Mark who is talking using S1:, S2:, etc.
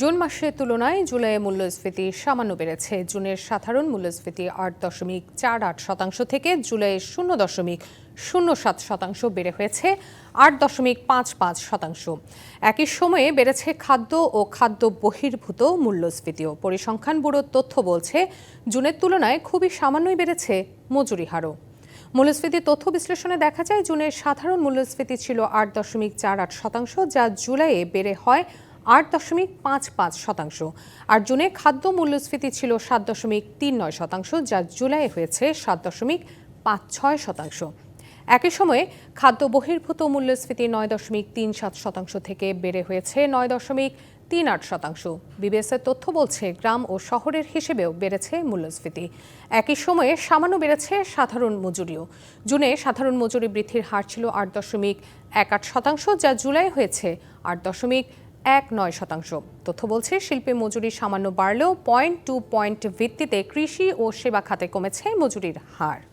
S1: June মাসের তুলনায় জুলাইয়ে মূল্যস্ফীতি সামান্য বেড়েছে। জুনের সাধারণ মূল্যস্ফীতি আট দশমিক চার আট শতাংশ থেকে জুলাইয়ে শূন্য দশমিক শূন্য সাত শতাংশ বেড়ে হয়েছে, আট দশমিক পাঁচ পাঁচ শতাংশ। একই সময়ে বেড়েছে খাদ্য ও খাদ্য বহির্ভূত মূল্যস্ফীতিও। পরিসংখ্যান ব্যুরোর তথ্য বলছে, জুনের তুলনায় খুবই সামান্যই বেড়েছে মজুরি হারও। মূল্যস্ফীতির তথ্য বিশ্লেষণে দেখা যায়, জুনের সাধারণ মূল্যস্ফীতি ছিল আট দশমিক চার আট শতাংশ, যা জুলাইয়ে বেড়ে হয় আট দশমিক পাঁচ পাঁচ শতাংশ। আর জুনে খাদ্য মূল্যস্ফীতি ছিল সাত দশমিক তিন নয় শতাংশ, যা জুলাই হয়েছে সাত দশমিক পাঁচ ছয় শতাংশ। একই সময়ে খাদ্য বহির্ভূত মূল্যস্ফীতি নয় দশমিক তিন সাত শতাংশ থেকে বেড়ে হয়েছে নয় দশমিক তিন আট শতাংশ। বিবিএসের তথ্য বলছে, গ্রাম ও শহরের হিসেবেও বেড়েছে মূল্যস্ফীতি। একই সময়ে সামান্য বেড়েছে সাধারণ মজুরিও। জুনে সাধারণ মজুরি বৃদ্ধির হার ছিল আট দশমিক এক আট শতাংশ, যা জুলাই হয়েছে আট দশমিক এক নয় শতাংশ। তথ্য বলছে, শিল্পে মজুরি সামান্য বাড়লেও পয়েন্ট টু পয়েন্ট ভিত্তিতে কৃষি ও সেবা খাতে কমেছে মজুরির হার।